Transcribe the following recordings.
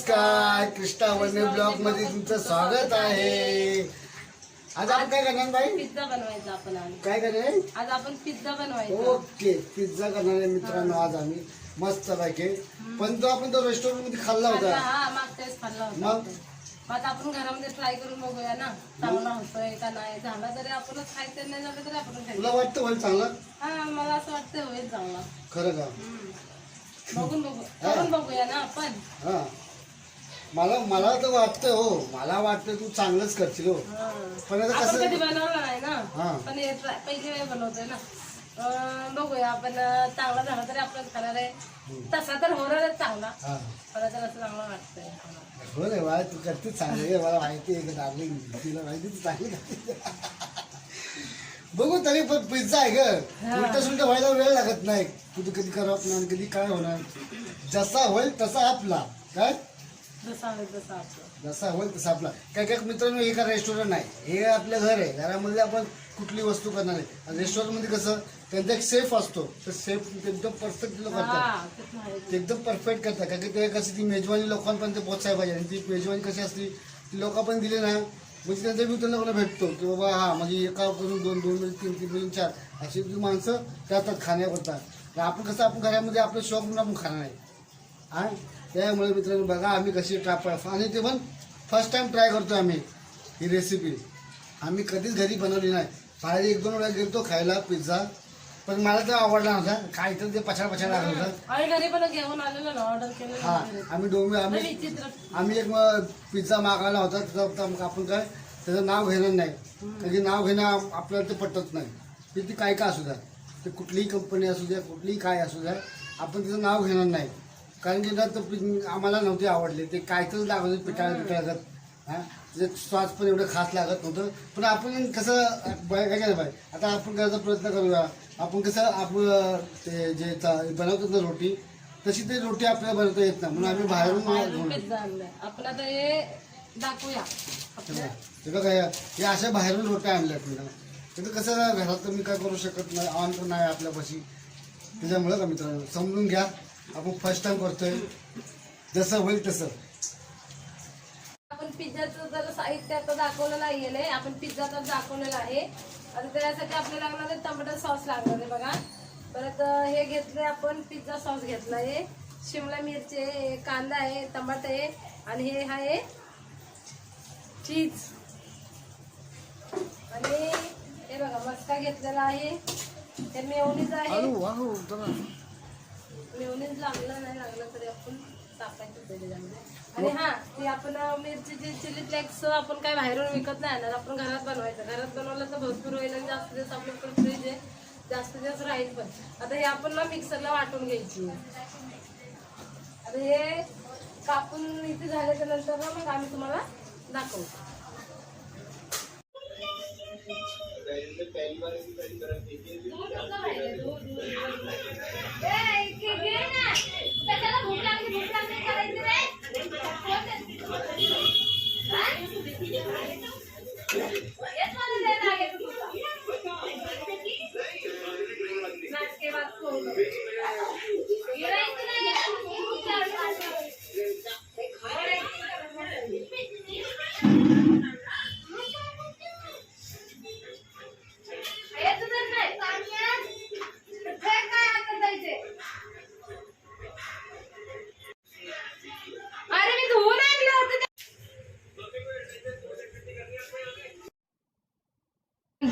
नमस्कार कृष्णा वने ब्लॉगमध्ये तुमचं स्वागत आहे. आज आपण काय करणार बाई पिझ्झा बनवायचा आपण आज. काय करणार आज आपण पिझ्झा बनवायचा. ओके पिझ्झा करणार आहे मित्रांनो आज आम्ही. मस्त पैकी. पण तो आपण तो रेस्टॉरंटमध्ये खाल्ला होता. हा मागच्या वेळेस खाल्ला होता. मग? आपण. मग आता आपण घरामध्ये ट्राय करून बघूया ना चांगला होतोय का नाही? झाला तरी आपणच खायचं नाही झालं तरी आपण तुला वाटतं होईल चांगलं? हा मला असं वाटतं होईल चांगला. खरं का? हम्म. बघून बघू करून बघूया ना आपण. हा. मला मला तर वाटतं हो मला वाटतं तू चांगलंच करशील हो. हा. पण आता आपण कसं बनवलं नाही हा. ना पण हे try- पहिली वेळ बनवतोय ना. अं, बघूया आपण अं, चांगला झाला तरी आपण खाणार आहे. तसा तर होणारच चांगला. हा. मला तर असं चांगलं वाटतंय. हो रे बा तू करते चांगली. आहे मला माहिती आहे का डार्लिंग तिला माहिती तू चांगली करते बघू तरी पण पिझ्झा आहे ग. उलट सुलट व्हायला वेळ लागत नाही. कधी कधी करावं नाही कधी काय होणार. जसा होईल तसा आपला. काय? जसा होईल तसा आपलं. काय काय मित्रांनो हे का रेस्टॉरंट आहे हे आपलं घर आहे. घरामध्ये आपण कुठली वस्तू करणार आहे. रेस्टॉरंटमध्ये कसं त्यांचा एक सेफ असतो. तर सेफ एकदम परफेक्ट लोक करतात. हा एकदम परफेक्ट करतात. कारण की ते कशी ती मेजवानी लोकांपर्यंत पोहोचायला पाहिजे. आणि ती मेजवानी कशी असली ती लोक पण दिली ना म्हणजे त्यांचा व्यू त्यांना कोणा भेटतो? की बाबा हा म्हणजे एकापासून दोन दोन म्हणजे तीन तीन पासून चार. अशी माणसं जातात खाण्याकरता. आपण कसं आपण घरामध्ये आपलं शौक म्हणून आपण खाणार आहे हा? त्यामुळे मित्रांनो बघा आम्ही कशी ट्राय आणि ते पण फर्स्ट टाइम ट्राय करतो आम्ही ही रेसिपी आम्ही कधीच घरी बनवली नाही. बाहेर एक दोन वेळा गेलतो खायला पिझ्झा पण मला तर आवडला नव्हता. काय तर ते पछाड पछाड लागलं होतं हा. आम्ही डोंबे आम्ही आम्ही एक मग पिझ्झा मागवला होता. त्याचा आपण काय त्याचं नाव घेणार नाही. कारण की नाव घेणं आप- आपल्याला ते पटत नाही. की ती काय का असू द्या. ते कुठलीही कंपनी असू द्या कुठलीही काय असू द्या आपण त्याचं नाव घेणार नाही. कारण की ना तर आम्हाला नव्हते आवडले. ते काहीतरी लागत होते पिटाळ पिटाळगत हां? ते स्वाद पण एवढं खास लागत नव्हतं. पण आपण कसं बाय- काय केलं पाहिजे आता आपण करायचा प्रयत्न करूया. आपण कसं आपण ते जे बनवतो ना रोटी तशी ते रोटी आपल्याला बनवता येत नाही. म्हणून आम्ही बाहेरून आपण आता हे दाखवूया. आपल्या हे बघा या या अशा बाहेरून रोट्या आणल्यात मी तिथं कसं ना घरात तर मी काय करू शकत नाही ऑन पण नाही आपल्यापाशी. त्याच्यामुळं का मित्रांनो समजून घ्या. आपण फर्स्ट टाइम करतोय. जसं होईल तसं. आपण पिझ्झाचं जर साहित्य आता दाखवलं नाहीये आपण पिझ्झा तर दाखवलेला आहे. आता त्यासाठी आपल्याला लागणार आहे टमाटर सॉस लागणार आहे बघा. परत हे घेतलंय आपण पिझ्झा सॉस घेतला आहे शिमला मिरची आहे कांदा आहे टमाटर आहे आणि हे आहे चीज. आणि हे बघा मस्का घेतलेला आहे. हे मेवणीच आहे. मेवणीच लागलं नाही लागलं तरी आपण टाकायचं आणि हा ते आपण मिरची मिरचीची चिली फ्लेक्स आपण काय बाहेरून विकत नाही आणणार आपण घरात बनवायचं. घरात बनवलं तर भरपूर होईल आणि जास्त दिवस आपल्याकडे फ्रीज आहे जास्त दिवस राहील पण. आता हे आपण ना मिक्सरला वाटून घ्यायची आता हे कापून इथे झाल्याच्यानंतर ना मग आम्ही तुम्हाला दाखवतो नाचके अरे मी धुवून आणलं होतं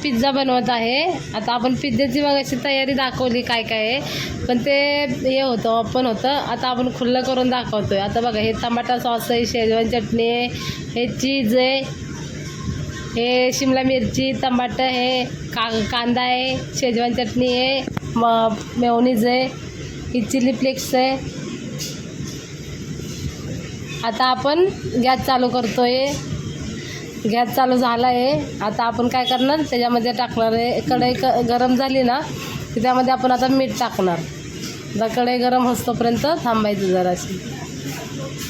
पिझ्झा बनवत आहे. आता आपण पिझ्झाची मग अशी तयारी दाखवली काय काय आहे. पण ते हे होतं ओपन होतं. आता आपण खुल्लं करून दाखवतोय. आता बघा हे टमाटा सॉस आहे शेजवान चटणी आहे हे चीज आहे हे शिमला मिरची टमाटर आहे का कांदा आहे शेजवान चटणी आहे म मेवनीज आहे ही चिली फ्लेक्स आहे. आता आपण गॅस चालू करतोय. गॅस चालू झाला आहे आता आपण काय करणार त्याच्यामध्ये टाकणार आहे. कढई क गरम झाली ना की त्यामध्ये आपण आता मीठ टाकणार. आता कढई गरम होतोपर्यंत थांबायचं जराशी.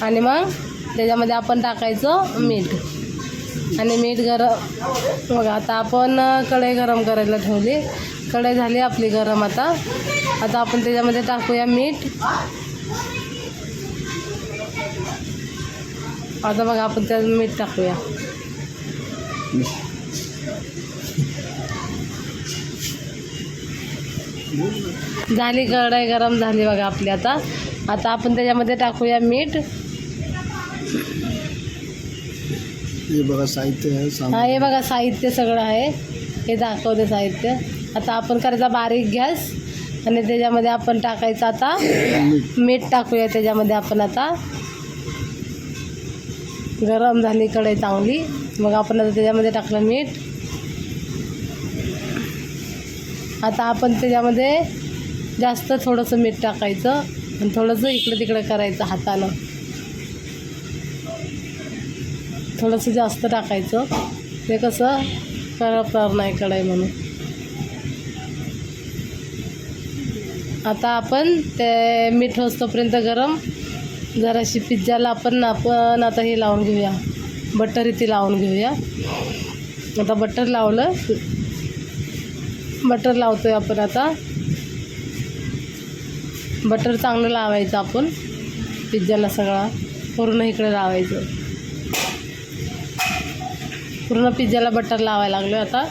आणि मग त्याच्यामध्ये आपण टाकायचं मीठ. आणि मीठ गरम बघा आता आपण कढई गरम करायला ठेवली. कढई झाली आपली गरम आता. आता आपण त्याच्यामध्ये टाकूया मीठ. आता बघा आपण त्यात मीठ टाकूया. झाली कढाई गरम झाली बघा आपली आता. आता आपण त्याच्यामध्ये टाकूया मीठ. हे बघा साहित्य आहे हा हे बघा साहित्य सगळं आहे. हे दाखवते साहित्य. आता आपण करायचा बारीक गॅस आणि त्याच्यामध्ये आपण टाकायचं आता मीठ टाकूया त्याच्यामध्ये आपण आता. गरम झाली कढई चांगली. मग आपण आता त्याच्यामध्ये टाकलं मीठ. आता आपण त्याच्यामध्ये जास्त थोडंसं मीठ टाकायचं आणि थोडंसं इकडं तिकडं करायचं हातानं. थोडंसं जास्त टाकायचं. ते कसं करपणार नाही कढाई म्हणून. आता आपण ते मीठ होस्तोपर्यंत गरम. जराशी पिझ्झाला आपण आपण आता हे लावून घेऊया. बटर इथे लावून घेऊया. आता बटर लावलं. बटर लावतोय आपण आता. बटर चांगलं लावायचं आपण. पिझ्झाला सगळा. पूर्ण इकडे लावायचं. पूर्ण पिझ्झाला बटर लावायला लागलो आता.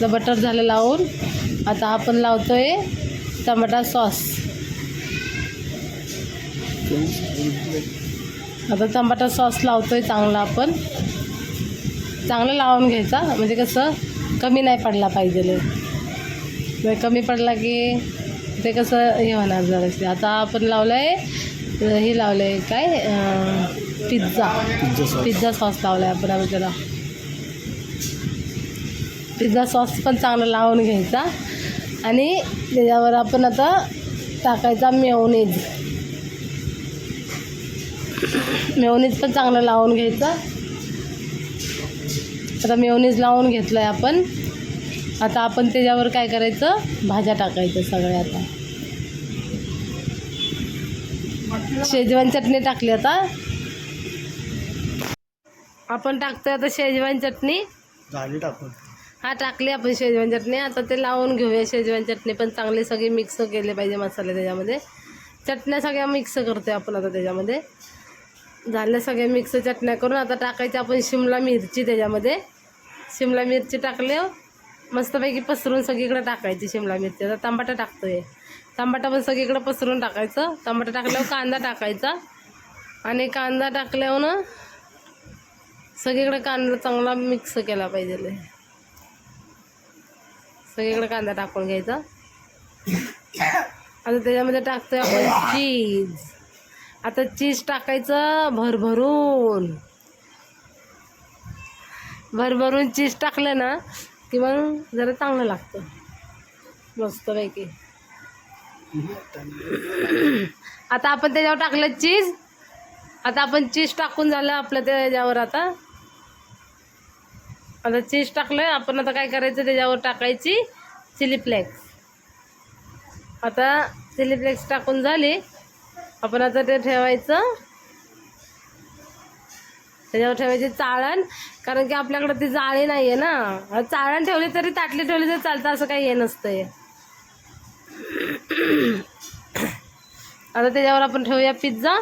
तर बटर झालं लावून. आता आपण लावतोय टमाटा सॉस. आता टमाटा सॉस लावतोय चांगला आपण. चांगलं लावून घ्यायचा. म्हणजे कसं कमी नाही पडला पाहिजे जर कमी पडला की ते कसं हे होणार जरासे आता आपण लावलं आहे हे लावलं आहे काय पिझ्झा. पिझ्झा सॉस लावला आहे आपण आता त्याला पिझ्झा सॉस पण चांगला लावून घ्यायचा. आणि त्याच्यावर आपण आता टाकायचा मेवनीज मेवनीज पण चांगलं लावून घ्यायचं. आता मेवनीज लावून घेतलं आहे आपण. आता आपण त्याच्यावर काय करायचं? भाज्या टाकायचं सगळ्या आता. शेजवान चटणी टाकली आता. आपण टाकतोय आता शेजवान चटणी. टाकून. हा टाकली आपण शेजवान चटणी. आता ते लावून घेऊया. शेजवान चटणी पण चांगले सगळे मिक्स केले पाहिजे मसाले त्याच्यामध्ये. चटण्या सगळ्या मिक्स करतोय आपण आता त्याच्यामध्ये. झाल्या सगळ्या मिक्स चटण्या करून आता टाकायची आपण शिमला मिरची त्याच्यामध्ये. शिमला मिरची टाकले हो. मस्तपैकी पसरून सगळीकडे टाकायची शिमला मिरची. आता तांबाटा टाकतोय. तांबाटा पण सगळीकडे पसरून टाकायचं. तांबाटा टाकल्यावर कांदा टाकायचा. आणि कांदा टाकल्यावर ना सगळीकडे कांदा चांगला मिक्स केला पाहिजे सगळीकडे कांदा टाकून घ्यायचा. आता त्याच्यामध्ये टाकतोय आपण चीज. आता चीज टाकायचं भरभरून. भरभरून चीज टाकलं ना की मग जरा चांगलं लागतं. मस्तपैकी. आता आपण त्याच्यावर टाकलं चीज. आता आपण चीज टाकून झालं आपलं त्याच्यावर आता. आता चीज टाकलं आपण आता काय करायचं त्याच्यावर टाकायची चिली फ्लेक्स. आता चिली फ्लेक्स टाकून झाली. आपण आता ते ठेवायचं. त्याच्यावर ठेवायची चाळण कारण की आपल्याकडं ती जाळी नाही आहे ना चाळण ठेवली तरी ताटली ठेवली तरी चालतं असं काही हे नसतंय. आता त्याच्यावर आपण ठेवूया पिझ्झा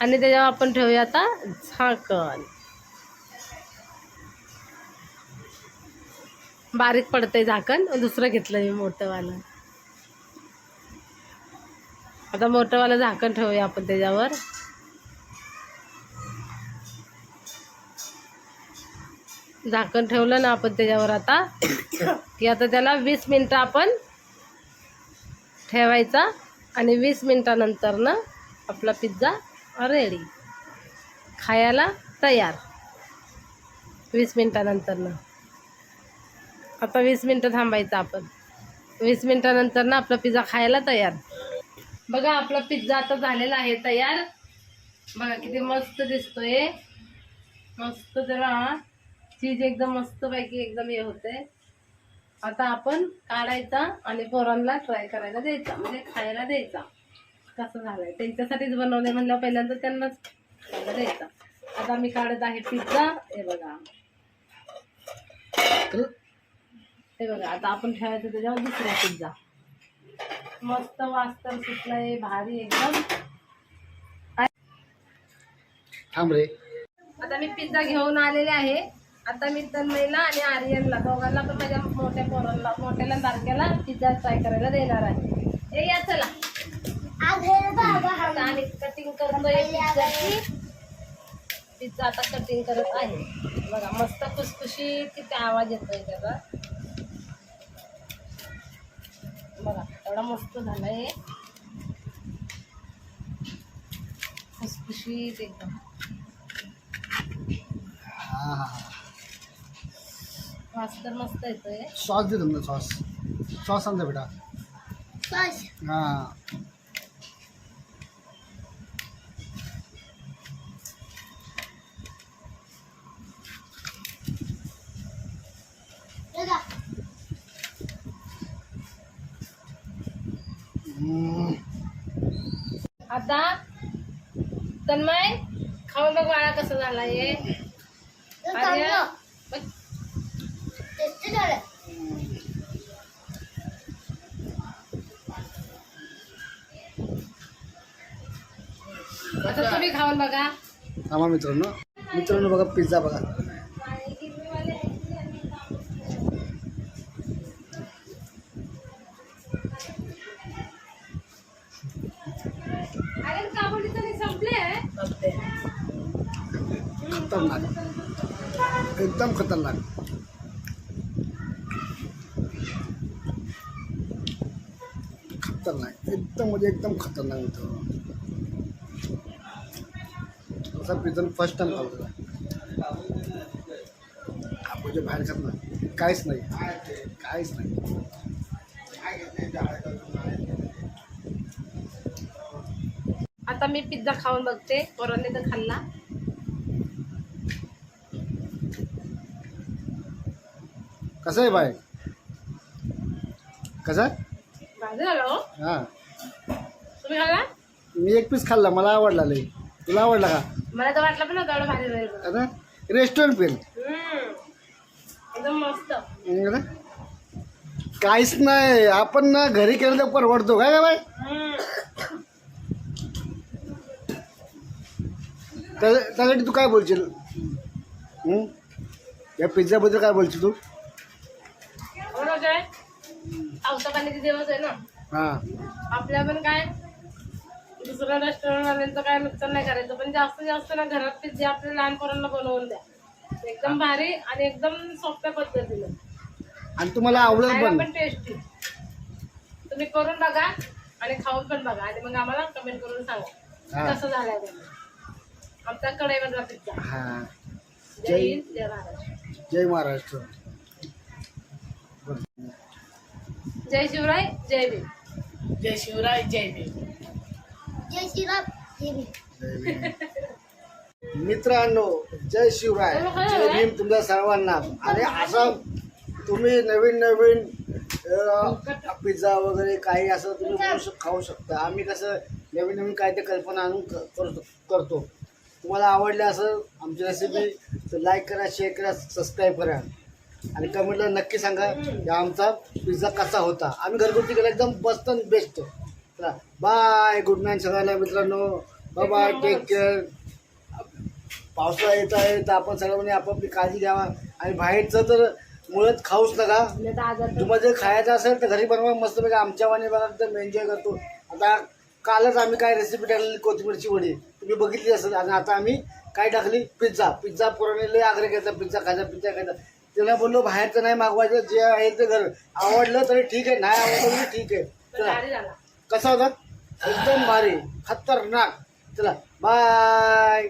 आणि त्याच्यावर आपण ठेवूया आता झाकण. बारीक पडतंय झाकण दुसरं घेतलं मी मोठंवालं. आता मोठंवालं झाकण ठेवूया आपण त्याच्यावर. झाकण ठेवलं ना आपण त्याच्यावर आता. की आता त्याला वीस मिनटं आपण ठेवायचा आणि वीस मिनटानंतर ना आपला पिझ्झा रेडी खायला तयार. वीस मिनटानंतर ना. आता वीस मिनटं थांबायचं आपण. वीस मिनटानंतर ना आपला पिझ्झा खायला तयार. बघा आपला पिझ्झा आता झालेला आहे तयार. बघा किती मस्त दिसतोय. मस्त त्याला चीज एकदम मस्तपैकी एकदम हे होते. आता आपण काढायचा आणि पोरांना ट्राय करायला द्यायचा म्हणजे खायला द्यायचा. कसं झालंय? त्यांच्यासाठीच बनवलंय म्हणलं पहिल्यांदा त्यांनाच खायला द्यायचा. आता मी काढत आहे पिझ्झा हे बघा. हे बघा आता आपण ठेवायचं त्याच्यावर दुसरा पिझ्झा मस्त वास्तर सुटलाय भारी एकदम. थांब रे. आता मी पिझ्झा घेऊन आलेले आहे. आता मी तन्मयला आणि आर्यनला दोघांना पण माझ्या मोठ्या पोरांना मोठ्याला बारक्याला पिझ्झा ट्राय करायला देणार आहे. हे या चला. आता आणि कटिंग करतोय पिझ्झाची पिझ्झा आता कटिंग करत आहे. बघा मस्त खुसखुशीत किती आवाज येतोय त्याचा. बघा एवढा मस्त झालाय. खुसखुशीत एकदम. हा हा. वास तर मस्त येतोय. सॉस दे तुम्हाला सॉस सॉस आणजा बेटा. हा. आता तन्मय खाऊन बघ बाळा कसं झाला हे बघ. आता तुम्ही खाऊन बघा. थांबा मित्रांनो मित्रांनो बघा पिझ्झा बघा. खतरनाक. एकदम खतरनाक. खतरनाक एकदम खतरनाक मित्रांनो असा पिझ्झा फर्स्ट टाइम खाल्लेला आपण जे बाहेर खात ना काहीच नाही. काहीच नाही. आता मी पिझ्झा खाऊन बघते. पोरांनी तर खाल्ला. कसं आहे बाय कसं? झालं हो. हां. तुम्ही खाल्ला? मी एक पीस खाल्ला मला आवडला लई. तुला आवडला का? मला तर वाटलं पण नव्हतं एवढं म्हणून. आता रेस्टॉरंट पेन हम्म. एकदम मस्त? काहीच नाही. आपण ना घरी केलं तर परवडतो काय काय बाय हम्म. त्या- त्यासाठी तू काय बोलशील? हं? या पिझ्झाबद्दल काय बोलशील तू? बरोबर काय पावसा पाण्याचे दिवस आहे ना. हां आपल्या पण काय दुसऱ्या रेस्टॉरंट वाल्यांचं काय नुकसान नाही करायचं पण जास्तीत जास्त ना घरात पिझ्झा आपल्या लहान पोरांना बनवून द्या. एकदम भारी आणि एकदम सोप्या पद्धतीनं. आणि तुम्हाला खायला पण. पण टेस्टी तुम्ही करून बघा आणि खाऊन पण बघा आणि मग आम्हाला कमेंट करून सांगा. कसं झालंय आमचा पिझ्झा हां. जय. हिंद जय महाराष्ट्र. जय महाराष्ट्र. जय शिवराय जय भीम. जय शिवराय जय भीम. जय भीम. मित्रांनो जय शिवराय जय भीम तुमच्या सर्वांना. आणि असं तुम्ही नवीन नवीन पिझ्झा वगैरे काही असं तुम्ही बनवू शक- खाऊ शकता. आम्ही कसं नवीन नवीन काय ते कल्पना आणून क- करतो करतो. तुम्हाला आवडलं असं आमची रेसिपी तर लाईक करा शेअर करा सबस्क्राईब करा. आणि कमेंटला नक्की सांगा की आमचा पिझ्झा कसा होता. आम्ही घरगुती केला एकदम मस्त आणि बेस्ट बाय गुड नाईट सगळ्यांना मित्रांनो. बाय बाय टेक केअर पावसाळा येत आहे तर आपण सर्वांनी आपापली काळजी घ्यावा. आणि बाहेरचं तर मुळात खाऊच नका. तुम्हाला जर खायचं असेल तर घरी बनवा मस्त पैकी आमच्या वाणी बघा तर एन्जॉय करतो. आता कालच आम्ही काय रेसिपी टाकलेली कोथिंबीरची वडी. तुम्ही बघितली असेल आणि आता आम्ही काय टाकली? पिझ्झा पिझ्झा पुरवणे लय आग्रह घ्यायचा पिझ्झा खायचा पिझ्झा खायचा. त्याला बोललो बाहेरचं नाही मागवायचं जे आहे ते घर. आवडलं तरी ठीक आहे नाही आवडलं तरी ठीक आहे. चला. कसा होता? एकदम भारी. खतरनाक. चला. बाय